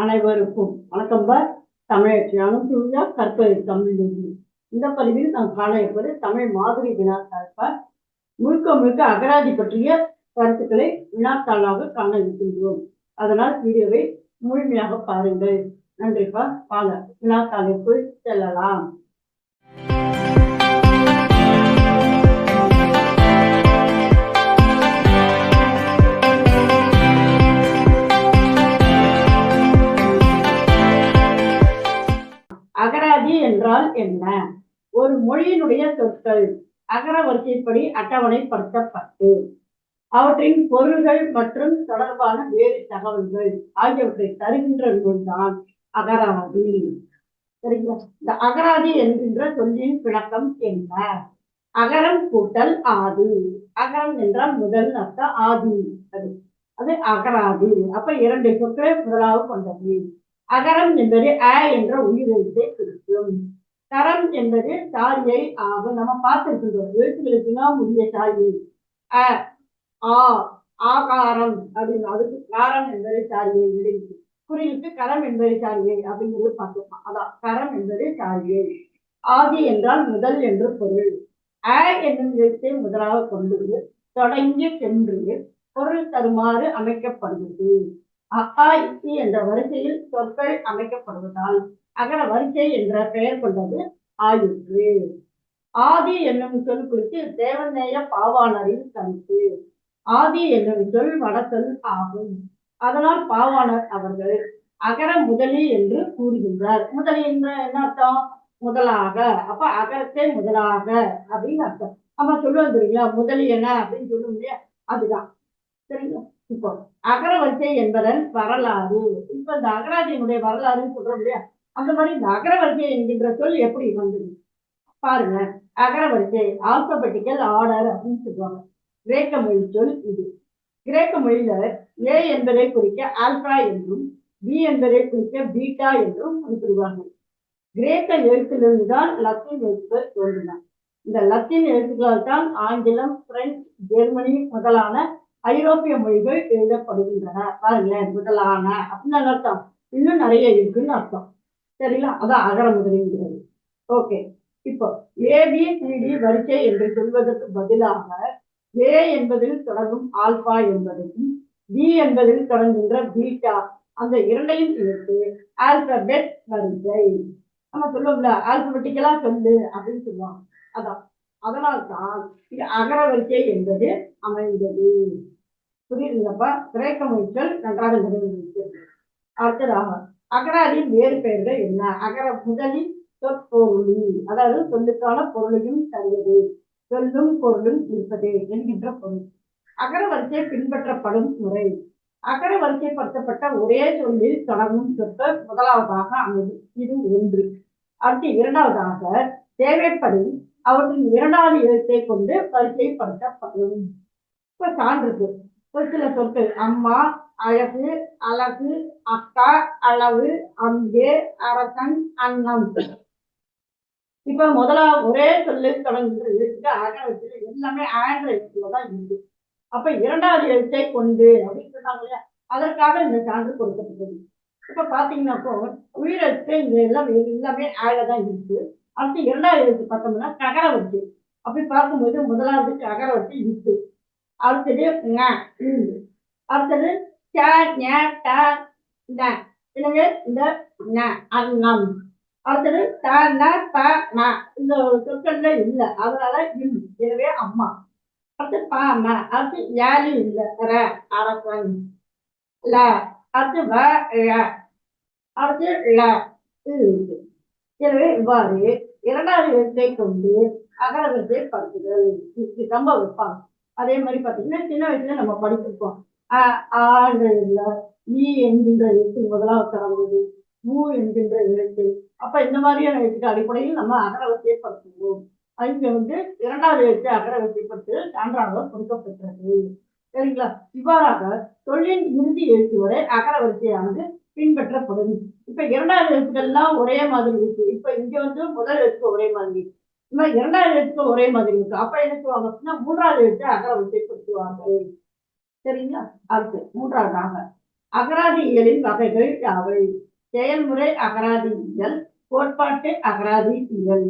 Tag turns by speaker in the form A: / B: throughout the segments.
A: அனைவருக்கும் வணக்கம் பா தமிழச்சி அனுசூயா கற்பது தமிழ் இந்த பதிவில் நாம் காண இருப்பது தமிழ் மாதிரி வினாத்தாள் முழுக்க முழுக்க அகராதி பற்றிய கருத்துக்களை வினாத்தாளாக காண இருக்கின்றோம். அதனால் வீடியோவை முழுமையாக பாருங்கள். நன்றிப்பா வாங்க வினாத்தாளுக்குள் செல்லலாம். மொழி என்றால் என்ன? ஒரு மொழியினுடைய சொற்கள் அகர வரிசைப்படி அட்டவணைப்படுத்தப்பட்டு அவற்றின் பொருள்கள் மற்றும் தொடர்பான வேறு தகவல்கள் ஆகியவற்றை தருகின்ற நூல்தான் அகராதி. சரிங்களா? இந்த அகராதி என்கின்ற சொல்லின் விளக்கம் என்ன? அகரம் கூட்டல் ஆதி. அகரம் என்றால் முதல் அர்த்தம் ஆதி. அது அது அகராதி. அப்ப இரண்டு சொற்களை முதலாக கொண்டது. அகரம் என்பது அ என்ற உயிரெழுத்தை குறிக்கும் தரம் என்பது சாரியை ஆகும். நம்ம பார்த்திருக்கின்றோம். எழுத்துக்களுக்குலாம் உரிய தாயை. அ ஆ ஆகாரம் அப்படின்னு அதுக்கு காரம் என்பது சாரியை விளைவிக்கும் குறியிட்டு கரம் என்பது சாரியை அப்படிங்கிறது பார்த்துக்கலாம் அதான் கரம் என்பது தாயை. ஆதி என்றால் முதல் என்று பொருள். அ என்னும் எழுத்தை முதலாக கொண்டு தொடங்கி சென்று பொருள் தருமாறு அமைக்கப்படுகிறது. அக்கா இத்தி என்ற வரிசையில் சொற்கள் அமைக்கப்படுவதால் அகர வரிசை என்ற பெயர் கொண்டது ஆயிற்று. ஆதி என்னும் சொல் குறித்து தேவநேய பாவாணரின் கருத்து. ஆதி என்னும் சொல் வடசொல் ஆகும். அதனால் பாவாணர் அவர்கள் அகர முதலி என்று கூறுகின்றார். முதலி என்ற என்ன அர்த்தம்? முதலாக. அப்ப அகரத்தை முதலாக அப்படின்னு அர்த்தம். நம்ம சொல்லுவோம் தெரியுங்களா? முதலி என்ன அப்படின்னு சொல்லுவோம் இல்லையா? அதுதான். சரிங்களா? இப்போ அகரவரிசை என்பதன் வரலாறு. இப்ப இந்த அகராதியினுடைய வரலாறுன்னு சொல்றோம் இல்லையா? அந்த மாதிரி இந்த அகரவரிசை என்கின்ற சொல் எப்படி வந்தது? பாருங்க. அகரவரிசை ஆல்பபெட்டிக்கல் ஆர்டர் அப்படின்னு சொல்லுவாங்க. கிரேக்க மொழி சொல் இது. கிரேக்க மொழியில ஏ என்பதை குறிக்க ஆல்பா என்றும் பி என்பதை குறிக்க பீட்டா என்றும் குறிப்பிடுவார்கள் கிரேக்க எழுத்திலிருந்து தான் லத்தீன் எழுத்துக்கள் தோன்றின. இந்த லத்தீன் எழுத்துக்களால் தான் ஆங்கிலம் பிரெஞ்சு ஜெர்மனி முதலான ஐரோப்பிய மொழிகள் எழுதப்படுகின்றன. பாருங்களேன் முதலான அப்படின்னு அர்த்தம். இன்னும் நிறைய இருக்குன்னு அர்த்தம். சரிங்களா? அதான் அகர முதலிங்கிறது ஓகே. இப்போ ஏபிசிடி வரிசை என்று சொல்வதற்கு பதிலாக ஏ என்பதில் தொடங்கும் ஆல்பா என்பதையும் பி என்பதில் தொடங்குகின்ற பீட்டா அந்த இரண்டையும் சேர்த்து ஆல்பபெட் வரிசை. நம்ம சொல்லுவோம்ல ஆல்பபெட்டிக்கலா சொல்லு அப்படின்னு சொல்லுவாங்க. அதான். அதனால்தான் இது அகர வரிசை என்பது அமைந்தது. புரியுதுங்கப்பா? கிரேக்க மொழிகள் நன்றாக நிறைவேறியிருக்கிறது அடுத்ததாக அகராதியின் வேறு பெயர்கள் என்ன? அகர முதலில் சொற்பொருளி அதாவது சொல்லுக்கான பொருளையும் தருவது சொல்லும் பொருளும் இருப்பது என்கின்ற பொருள். அகர வரிசை பின்பற்றப்படும் முறை. அகர வரிசைப்படுத்தப்பட்ட ஒரே சொல்லில் தொடங்கும் சொற்கள் முதலாவதாக அமைது இது ஒன்று. அடுத்து இரண்டாவதாக தேவைப்படும் அவற்றின் இரண்டாவது எழுத்தை கொண்டு வரிசைப்படுத்தப்படும். இப்ப சான்றுக்கு ஒரு சில சொற்கள் அம்மா அழகு அழகு அக்கா அளவு அம்பு அரசன் அன்னம் இப்ப முதல்ல ஒரே சொல்லு தொடங்குகிற எழுத்துக்கு அகரத்தில் எல்லாமே ஆண்ட எழுத்துல தான் இருக்கு அப்ப இரண்டாவது எழுத்தை கொண்டு அப்படின்னு சொன்னாங்க இல்லையா? அதற்காக இந்த சான்று கொடுக்கப்பட்டது. இப்ப பாத்தீங்கன்னாக்கோ உயிரெழுத்து இங்க எல்லாம் எல்லாமே ஆழ தான் இருக்கு. அடுத்து இரண்டாவது எழுத்து பார்த்தோம்னா ககர அப்படி பார்க்கும்போது முதலாவது அகர இருக்கு அடுத்தது ங, அடுத்தது ச, ஞ, ட, ந. எனவே இந்த ந, அன்னம் அடுத்தது த, ந, ப, ந. இந்த சொற்கள்ல இல்லை. அதனால இம் எனவே அம்மா. அடுத்து பா ம. அடுத்து யாலி இல்ல. ர, அரசன் ல. அடுத்து வ, ழ. அடுத்து ல எனவே இவ்வாறு இரண்டாவது எழுத்தை கொண்டு அகரகத்தை படுத்துதல். இதுக்கு ரொம்ப வைப்பாங்க அதே மாதிரி பார்த்தீங்கன்னா சின்ன வயசுல நம்ம படிச்சிருப்போம். ஆழ்ந்த ஈ என்கின்ற எழுத்து முதலாவது தரவுது மூ என்கின்ற எழுத்து. அப்ப இந்த மாதிரியான எழுத்துக்கு அடிப்படையில் நம்ம அகரவத்தை படுத்துவோம் இங்க வந்து இரண்டாவது எழுத்து அகரவத்தைப்படுத்துதல் சான்றாக கொடுக்கப்பட்டது சரிங்களா? இவ்வாறாக தொழிலின் இறுதி எழுத்து வரை அகரவரிசையானது பின்பற்றப்படும். இப்ப இரண்டாவது எழுத்துக்கள்லாம் ஒரே மாதிரி இருக்கு. இப்ப இங்க வந்து முதல் எழுத்து ஒரே மாதிரி. இன்னும் இரண்டாவது எழுத்துக்கள் ஒரே மாதிரி இருக்கு. அப்ப என்ன சொல்லுவாங்க அப்படின்னா மூன்றாவது எழுத்து அகரவரிசைப்படுத்துவார்கள் சரிங்களா? அடுத்து மூன்றாவதாக அகராதியியலின் வகைகள் யாவை? செயல்முறை அகராதியியல் கோட்பாட்டு அகராதியியல்.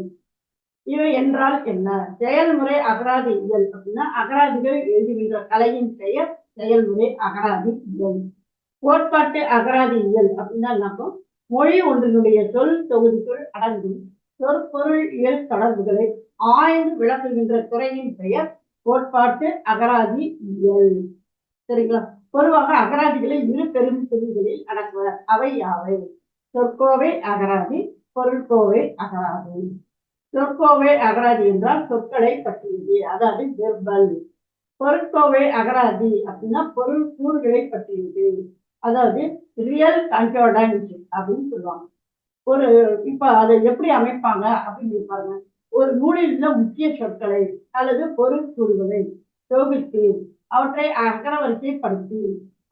A: இவை என்றால் என்ன? செயல்முறை அகராதியியல் அப்படின்னா அகராதிகள் எழுதுகின்ற கலையின் பெயர் செயல்முறை அகராதியியல். கோட்பாட்டு அகராதியியல் அப்படின்னா என்னக்கும் மொழி ஒன்றினுடைய சொல் தொகுதிக்குள் அடங்கும். சொற்பொருள் இயல் தொடர்புகளை ஆய்ந்து விளக்குகின்ற துறையின் பெயர் கோட்பாட்டு அகராதி இயல். சரிங்களா? பொதுவாக அகராதிகளை இரு பெரும் பிரிவுகளில் அடக்குவர். அவை யாவை? சொற்கோவை அகராதி பொருட்கோவை அகராதி. சொற்கோவை அகராதி என்றால் சொற்களை பற்றியது. அதாவது வெர்பல் பொருட்கோவை அகராதி அப்படின்னா பொருள் கூறுகளை பற்றியது. அதாவது ரியல் கன்கோர்டன்ஸ் அப்படின்னு சொல்லுவாங்க. ஒரு இப்ப அதை எப்படி அமைப்பாங்க அப்படின்னு பாருங்க. ஒரு நூலில் உள்ள முக்கிய சொற்களை அல்லது பொருள் கூறுகளை தொகுத்து அவற்றை அகரவரிசைப்படுத்தி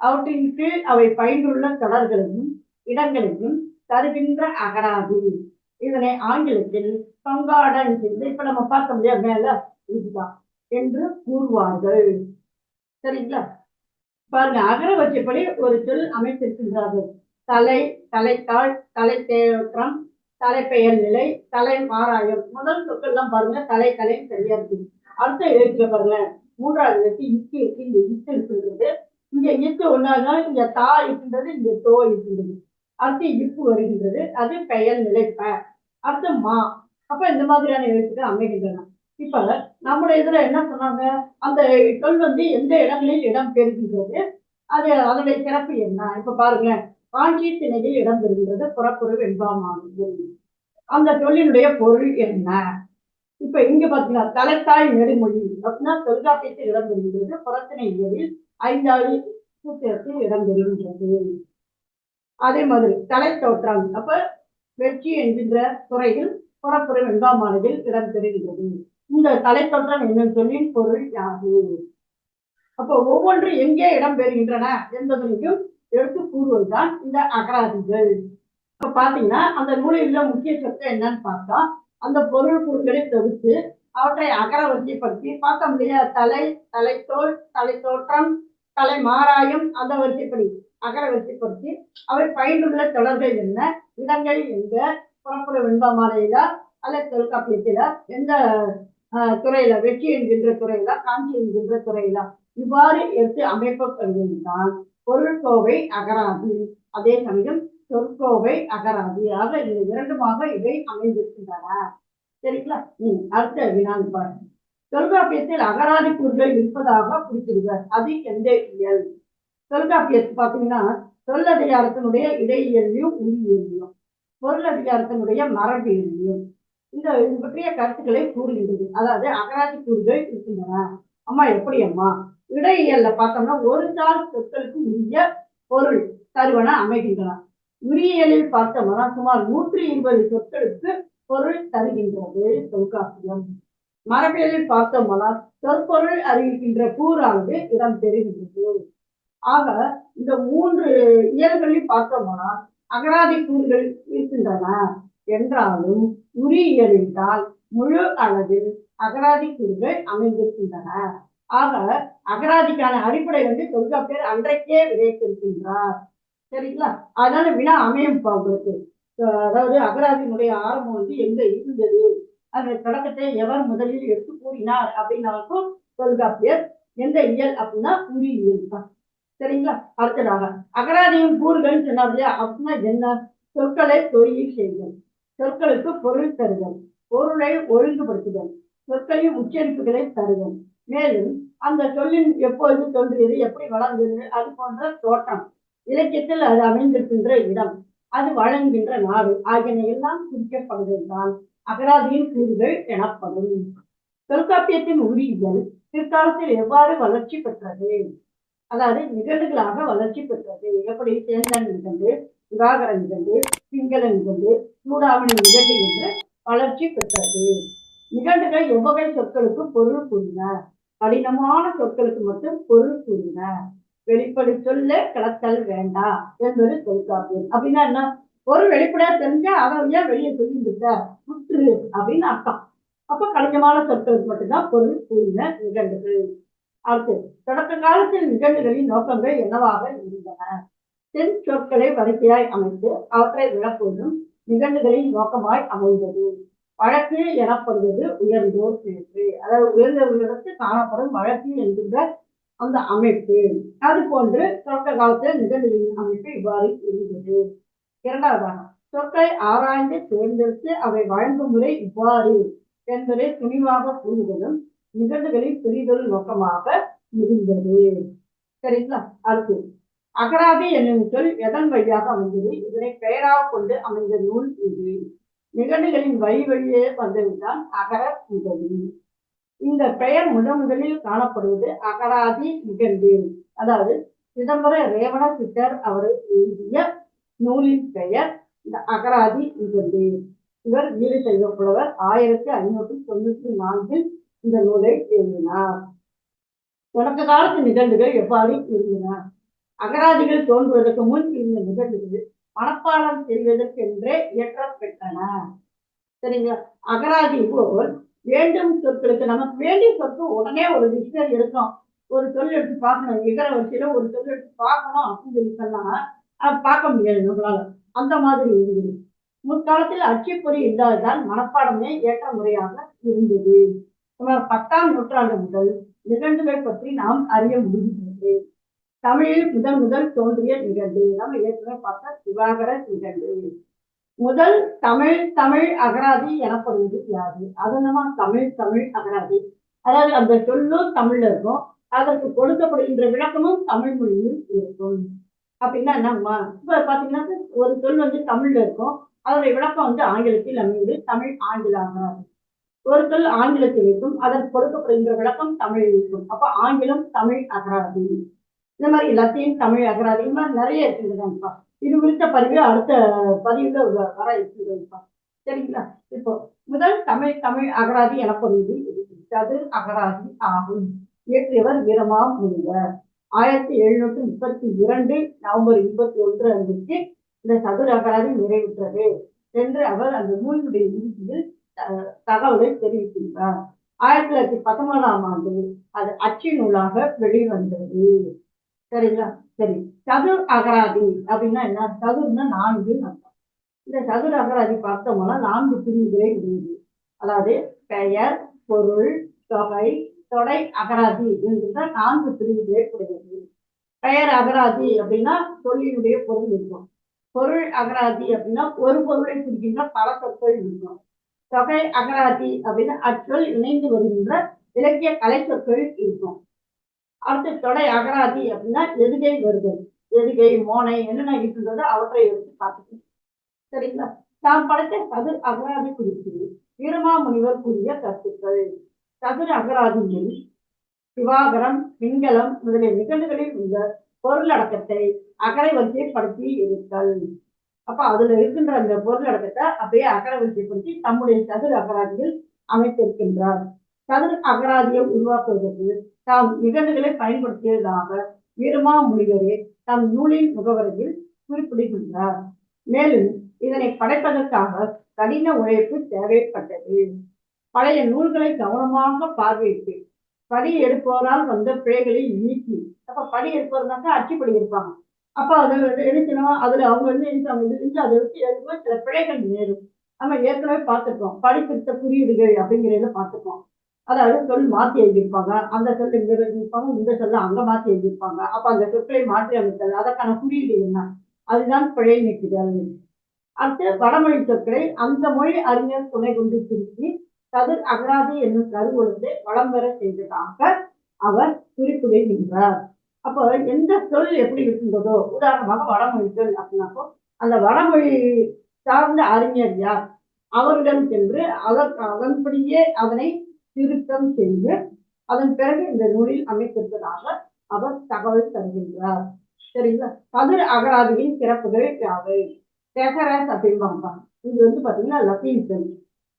A: அவற்றின் கீழ் அவை பயின்றுள்ள தொடர்களையும் இடங்களையும் தருகின்ற அகராதி. இதனை ஆங்கிலத்தில் பங்காடன் என்று இப்ப நம்ம பார்க்க முடியாது மேல இதுதான் என்று கூறுவார்கள். சரிங்களா? பாருங்க அகரவரிசைப்படி ஒரு சொல் அமைத்திருக்கின்றார்கள். தலை தலைத்தாள் தலை தேற்றம் தலைப்பெயர் நிலை தலை மாறாயம். முதல் சொற்கள்லாம் பாருங்க தலை தலை சரியா இருக்கு. அடுத்த எழுத்துல பாருங்க மூன்றாவது எழுத்து இத்து இருக்கு இந்த இத்து இருக்குன்றது. இங்க இத்து ஒன்னாக இங்க தா இருக்கின்றது இங்க தோ இருக்குன்றது. அடுத்து இப்பு வருகின்றது அது பெயர் நிலை ப. அடுத்து மா. அப்ப இந்த மாதிரியான எழுத்துக்கள் அமைகின்றன. இப்ப நம்முடைய இதுல என்ன சொன்னாங்க? அந்த சொல் வந்து எந்த இடங்களில் இடம் பெறுகின்றது? அது அதனுடைய சிறப்பு என்ன? இப்ப பாருங்க காஞ்சி திணையில் இடம் பெறுகின்றது புறப்பொருள் வெண்பாமானது அந்த தொழிலுடைய பொருள் என்ன? இப்ப இங்க பாத்தீங்கன்னா தலைத்தாய் நெடுமொழி அப்படின்னா தொல்காப்பியத்தில் இடம்பெறுகிறது புறத்தினை இயலில் ஐந்தாவது சூத்திரத்தில் இடம்பெறுகின்றது. அதே மாதிரி தலை தோற்றம் அப்ப வெற்றி என்கின்ற துறையில் புறப்புற வெண்பாமானதில் இடம்பெறுகின்றது. இந்த தலை தோற்றம் என்னும் சொல்லின் பொருள் யாது? அப்போ ஒவ்வொன்று எங்கே இடம் பெறுகின்றன என்பதனையும் எடுத்து கூறுவதுதான் இந்த அகராதிகள். இப்ப பாத்தீங்கன்னா அந்த நூலில் உள்ள முக்கிய சொத்து என்னன்னு பார்த்தா அந்த பொருள் கூறுகளை தொகுத்து அவற்றை அகரவரிசைப்படுத்தி பார்க்க முடியாது. தலை தலைத்தோல் தலை தோற்றம் தலை மாராயம் அந்த வரிசைப்படி அகரவரிசைப்படுத்தி அவை பயனுள்ள தொடர்கள் என்ன இடங்கள் எங்க புறப்புற வெண்பாமாலையில அல்லது தொல்காப்பியத்தில எந்த துறையில வெற்றி என்கின்ற துறையில காஞ்சி என்கின்ற துறையில இவ்வாறு எடுத்து அமைக்கப்படுவதுதான் பொருள்கோவை அகராது. அதே சமயம் சொற்கோவை அகராது. ஆக இது இரண்டுமாக இவை அமைந்திருக்கின்றன. சரிங்களா? ம் அடுத்த வினான் பாருங்க. தொல்காப்பியத்தில் அகராதி கூறுகள் இருப்பதாக குறிப்பிடுவர். அது எந்த இயல்? தொல்காப்பியத்தை பார்த்தீங்கன்னா சொல்லதிகாரத்தினுடைய இடையியலையும் உயிரியலையும் பொருளதிகாரத்தினுடைய மரபியலையும் இந்த இது பற்றிய கருத்துக்களை கூறுகின்றது. அதாவது அகராதி கூறுகள் இருக்கின்றன. அம்மா எப்படி அம்மா? இடையியல்ல பார்த்தோம்னா ஒரு தாள் சொற்களுக்கு உரிய பொருள் தருவன அமைகின்றன. உரியலில் பார்த்தோம்னா சுமார் நூற்றி இருபது சொற்களுக்கு பொருள் தருகின்றது தொல்காப்பியம். மரபியலில் பார்த்தோம்னா சொற்பொருள் அறிவிக்கின்ற கூறானது இடம் பெறுகின்றது. ஆக இந்த மூன்று இயல்களில் பார்த்தோம்னா அகராதி கூறுகள் இருக்கின்றன என்றாலும் உரியியலில் முழு அளவில் அகராதி கூறுகள் அமைந்திருக்கின்றன. ஆக அகராதிக்கான அடிப்படை வந்து தொல்காப்பியர் அன்றைக்கே விதைத்திருக்கின்றார். சரிங்களா? அதனால வினா அமையும் இப்ப உங்களுக்கு. அதாவது அகராதியினுடைய ஆரம்பம் வந்து எங்க இருந்தது? அந்த தொடக்கத்தை எவர் முதலில் எடுத்து கூறினார் அப்படின்னாலும் தொல்காப்பியர் எந்த இயல் அப்படின்னா உரியியல் தான். சரிங்களா? அடுத்ததாக அகராதியின் கூறுகள் சொன்னார் இல்லையா? அப்படின்னா என்ன? சொற்களை தொழில் செய்தல். சொற்களுக்கு பொருள் தருதல். பொருளை ஒழுங்குபடுத்துதல். சொற்களின் உச்சரிப்புகளை தருதல். மேலும் அந்த சொல்லின் எப்பொழுது தோன்றியது எப்படி வளர்ந்தது அது போன்ற தோட்டம் இலக்கியத்தில் அது அமைந்திருக்கின்ற இடம் அது வழங்குகின்ற நாடு ஆகியன எல்லாம் குறிக்கப்படுவதுதான். அகராதியின் கூறுகள் எனப்படும். தொல்காப்பியத்தின் உரியல் பிற்காலத்தில் எவ்வாறு வளர்ச்சி பெற்றது? அதாவது நிகழ்வுகளாக வளர்ச்சி பெற்றது. எப்படி சேந்தன் நிகழ்வு விவாகர நிகழ்வு சிங்கள நிகழ்வு சூடாவணி நிகழ்வு என்று வளர்ச்சி பெற்றது. நிகழ்வுகள் எவ்வகை சொற்களுக்கு பொருள் கூறின? கடினமான சொற்களுக்கு மட்டும் பொருள் கூறின வெளிப்படை சொல்ல கலத்தல் வேண்டாம் என்பது தொல்காப்பியம். அப்படின்னா என்ன? ஒரு வெளிப்படையா தெரிஞ்சா அதை ஏன் வெளியே சொல்லிட்டு சுற்று அப்படின்னு அர்த்தம். அப்ப கடினமான சொற்களுக்கு மட்டும்தான் பொருள் கூறின நிகழ்வுகள். அடுத்து தொடக்க காலத்தில் நிகழ்வுகளின் நோக்கங்கள் என்னவாக இருந்தன? தென் சொற்களை வரிசையாய் அமைத்து அவற்றை விளக்குவதும் நிகழ்வுகளின் நோக்கமாய் அமைந்தது. வழக்கு எனப்படுவது உயர்ந்தோர் பேச்சு. அதாவது உயர்ந்தவர்களிடத்து காணப்படும் வழக்கு என்கின்ற அந்த அமைப்பு. அது போன்று தொடக்க காலத்தில் நிகழ்வுகளின் அமைப்பு இவ்வாறு இருந்தது. இரண்டாவதாக சொற்களை ஆராய்ந்து தேர்ந்தெடுத்து அவை வழங்கும் முறை இவ்வாறு. என்பதை துணிவாக கூறுவதும் நிகழ்வுகளின் புரிதல் நோக்கமாக இருந்தது. சரிங்களா? அடுத்து அகராதி என்னும் சொல் எதன் வழியாக அமைந்தது இதனை பெயராக கொண்டு அமைந்த நூல் இது. நிகழ்வுகளின் வழி வழியே வந்ததுதான் அகர உதவி இந்த பெயர் முதன் முதலில் காணப்படுவது அகராதி நிகழ்வு அதாவது சிதம்பர ரேவண சித்தர் அவர் எழுதிய நூலின் பெயர் இந்த அகராதி நிகழ்வு இவர் வீரசைவ புலவர் ஆயிரத்தி ஐநூற்றி தொண்ணூற்றி நான்கில் இந்த நூலை எழுதினார். தொடக்க காலத்து நிகழ்வுகள் எவ்வாறு இருந்தன? அகராதிகள் தோன்றுவதற்கு முன் இருந்த நிகழ்வுகள் மனப்பாடம் செய்வதற்கென்றே இயற்றப்பெற்றன சரிங்களா? அகராதி போல் வேண்டும் சொற்களுக்கு நமக்கு வேண்டிய சொற்கு உடனே ஒரு டிக்ஷனரி எடுக்கும் ஒரு சொல் எடுத்து பார்க்கணும். இகர வரிசையில ஒரு சொல் எடுத்து பார்க்கணும் அப்படின்னு சொல்லி சொன்னா அது பார்க்க முடியாது நம்மளால. அந்த மாதிரி இருந்தது. முற்காலத்தில் அச்சுப்பொறி இல்லாததால் மனப்பாடமே ஏற்ற முறையாக இருந்தது. சுமார் பத்தாம் நூற்றாண்டு முதல் நிகழ்வுகள் பற்றி நாம் அறிய முடிகிறது தமிழில் முதல் முதல் தோன்றிய நிகழ்வு. நம்ம ஏற்கனவே பார்த்த சிவாகர நிகழ்வு. முதல் தமிழ் தமிழ் அகராதி எனப்படுவது யாது அது நம்ம தமிழ் தமிழ் அகராதி. அதாவது அந்த சொல்லும் தமிழ்ல இருக்கும். அதற்கு கொடுக்கப்படுகின்ற விளக்கமும் தமிழ் மொழியில் இருக்கும். அப்படின்னா என்னம்மா? இப்ப பாத்தீங்கன்னா ஒரு சொல் வந்து தமிழ்ல இருக்கும். அதனுடைய விளக்கம் வந்து ஆங்கிலத்தில் அமைந்து தமிழ் ஆங்கில அகராதி ஒரு சொல் ஆங்கிலத்தில் இருக்கும். அதற்கு கொடுக்கப்படுகின்ற விளக்கம் தமிழில் இருக்கும். அப்ப ஆங்கிலம் தமிழ் அகராதி. இந்த மாதிரி எல்லாத்தையும் தமிழ் அகராதி இந்த மாதிரி நிறைய இருக்குதுதான்ப்பா இது குறித்த பதிவு அடுத்த பதிவுல வர இருக்குதுப்பா சரிங்களா? இப்போ முதல் தமிழ் தமிழ் அகராதி எனப்படுவது இது. அகராதி ஆகும். இயற்றியவர் வீரமா முனிவர். ஆயிரத்தி எழுநூத்தி முப்பத்தி இரண்டு நவம்பர் இருபத்தி ஒன்று அன்றைக்கு இந்த சதுர அகராதி நிறைவுற்றது என்று அவர் அந்த நூலினுடைய இறுதியில் தகவலை தெரிவிக்கின்றார். ஆயிரத்தி தொள்ளாயிரத்தி பத்தொன்பதாம் ஆண்டு அது அச்சு நூலாக வெளிவந்தது. சரிங்களா? சரி. சதுர் அகராதி அப்படின்னா என்ன? சதுர்னா நான்கு அர்த்தம். இந்த சதுர் அகராதி பார்த்தோம்னா நான்கு பிரிவுகளே உடையது அதாவது பெயர் பொருள் தொகை தொடை அகராதி என்கின்ற நான்கு பிரிவுகளே உடையது பெயர் அகராதி அப்படின்னா சொல்லினுடைய பொருள் இருக்கும். பொருள் அகராதி அப்படின்னா ஒரு பொருளை குறிக்கின்ற பல சொற்கள் இருக்கும். தொகை அகராதி அப்படின்னா அச்சொல் இணைந்து வருகின்ற இலக்கிய கலை சொற்கள் இருக்கும். அடுத்து தொடை அகராதி அப்படின்னா எதுகை வருது எதுகை மோனை என்னென்ன இருக்கின்றதோ அவற்றை எடுத்து பார்த்துக்கணும். சரிங்களா? நாம் படைத்த சதுர் அகராதி குறித்து வீரமாமுனிவர் கூறிய கருத்துக்கள். சதுர் அகராதியில் சிவாகரம் பிங்களம் முதலிய நிகழ்வுகளில் உள்ள பொருளடக்கத்தை அகரை வரிசைப்படுத்தி இருத்தல் அப்ப அதுல இருக்கின்ற அந்த பொருளடக்கத்தை அப்படியே அகரை வரிசைப்படுத்தி தம்முடைய சதுர் அகராதியில் அமைத்திருக்கின்றார். சதுர் அகராதியை உருவாக்குவதற்கு தாம் நிகழ்வுகளை பயன்படுத்தியதாக வீரமா முனிவரே தம் நூலின் முகவரியில் குறிப்பிடுகின்றார். மேலும் இதனை படைப்பதற்காக கடின உழைப்பு தேவைப்பட்டது. பழைய நூல்களை கவனமாக பார்வையிட்டு படி எடுப்பவரால் வந்த பிழைகளை நீக்கி அப்ப படி எடுப்பவர்னாக்கா அச்சுப்படி இருப்பாங்க அப்ப அதை வந்து எடுக்கணும் அதுல அவங்க வந்து எழுத்தாங்க இது அதை வச்சு எழுதும்போது சில பிழைகள் நேரும் நம்ம ஏற்கனவே பார்த்துருக்கோம். படித்திருத்த குறியீடுகள் அப்படிங்கிறத பார்த்துருக்கோம். அதாவது சொல் மாற்றி எழுதியிருப்பாங்க. அந்த சொல் இங்க எழுதியிருப்பாங்க இந்த சொல்ல அங்க மாற்றி எழுதியிருப்பாங்க. அப்ப அந்த சொற்களை மாற்றி அமைத்தல் அதற்கான குறியீடு என்ன? அதுதான் பிழை நீக்குதல் அடுத்து வடமொழி சொற்களை அந்த மொழி அறிஞர் துணை கொண்டு திருத்தி கதிர் அகராதி என்னும் கருவொழுந்து வளம் பெற செய்ததாக அவர் குறிப்பிடுகின்றார். அப்போ எந்த சொல் எப்படி இருக்கின்றதோ உதாரணமாக வடமொழி சொல் அப்படின்னாக்கோ அந்த வடமொழி சார்ந்த அறிஞர் யார்? அவரிடம் சென்று அதற்கு அதன்படியே அதனை திருத்தம் செய்து அதன் பிறகு இந்த நூலில் அமைத்திருப்பதாக அவர் தகவல் தருகின்றார். சரிங்களா? கதிர் அகராதியின் சிறப்புகள் யாவை? டெகரஸ் அப்படிம்பாங்க இது வந்து பாத்தீங்கன்னா லத்தீன் சொல்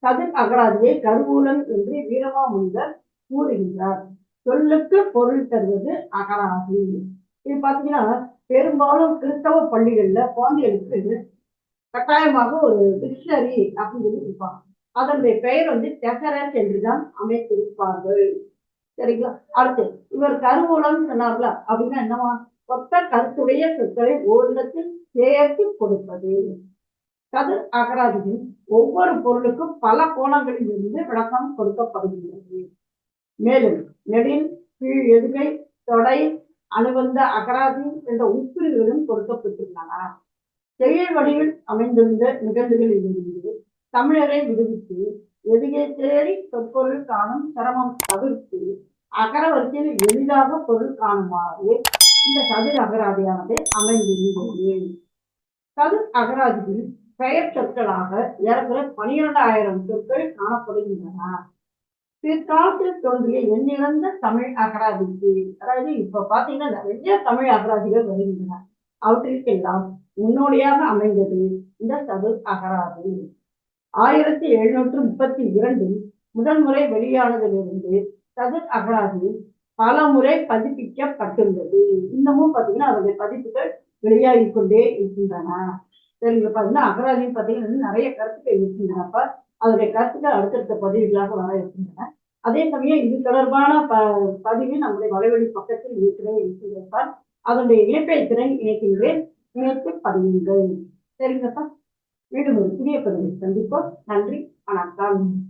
A: கதிர் அகராதியை கருவூலம் என்று வீரமா முனிவர் கூறுகின்றார். சொல்லுக்கு பொருள் தருவது அகராதி. இது பாத்தீங்கன்னா பெரும்பாலும் கிறிஸ்தவ பள்ளிகள்ல குழந்தைகளுக்கு கட்டாயமாக ஒரு டிக்ஷனரி அப்படின்னு சொல்லி இருப்பாங்க அதனுடைய பெயர் வந்து டெகரஸ் என்றுதான் அமைத்திருப்பார்கள். சரிங்களா? அடுத்து இவர் கருவூலம் சொன்னார்ல அப்படின்னா என்னவா? ஒத்த கருத்துடைய சொற்களை ஓரிடத்தில் சேர்த்து கொடுப்பது. கதிர் அகராதியில் ஒவ்வொரு பொருளுக்கும் பல கோணங்களில் இருந்து விளக்கம் கொடுக்கப்படுகிறது மேலும் நெடில் கீழ் எதுகை தொடை அனுபந்த அகராதி என்ற உட்பிரிவுகளும் கொடுக்கப்பட்டுள்ளன. செயல் வடிவில் அமைந்திருந்த நிகழ்வுகளிலிருந்து தமிழரை விடுவித்து எதிரே தேடி சொற்பொருள் காணும் சிரமம் தவிர்த்து அகரவரிசையில் எளிதாக பொருள் காணுமாறு இந்த சதுர் அகராதியானது அமைந்திருந்தது. சதுர் அகராதியில் பெயர் சொற்களாக ஏறக்குறை பனிரெண்டாயிரம் சொற்கள் காணப்படுகின்றன. பிற்காலத்தில் தோன்றிய எண்ணிறந்த தமிழ் அகராதிக்கு அதாவது இப்ப பாத்தீங்கன்னா நிறைய தமிழ் அகராதிகள் வருகின்றன. அவற்றிற்கெல்லாம் முன்னோடியாக அமைந்தது இந்த சதுர் அகராதி. ஆயிரத்தி எழுநூற்று முப்பத்தி இரண்டில் முதல் முறை வெளியானதிலிருந்து சதுர் அகராதி பல முறை பதிப்பிக்கப்பட்டுள்ளது. இன்னமும் பார்த்தீங்கன்னா அதனுடைய பதிப்புகள் வெளியாகி கொண்டே இருக்கின்றன சரிங்க பார்த்தீங்கன்னா அகராதியும் பார்த்தீங்கன்னா நிறைய கருத்துக்கள் இருக்கின்றனப்ப அதனுடைய கருத்துக்கள் அடுத்தடுத்த பதிவுகளாக வர இருக்கின்றன. அதே சமயம் இது தொடர்பான ப பதிவு நம்முடைய வலைவழி பக்கத்தில் இருக்கிறேன் இருக்கின்றப்ப அதனுடைய இணைப்பை திறன் இணைக்கின்றேன். இணைத்து பதிவுங்கள் சரிங்கப்பா மீண்டும் ஒரு புதிய பதிவில் சந்திப்போம். நன்றி வணக்கம்.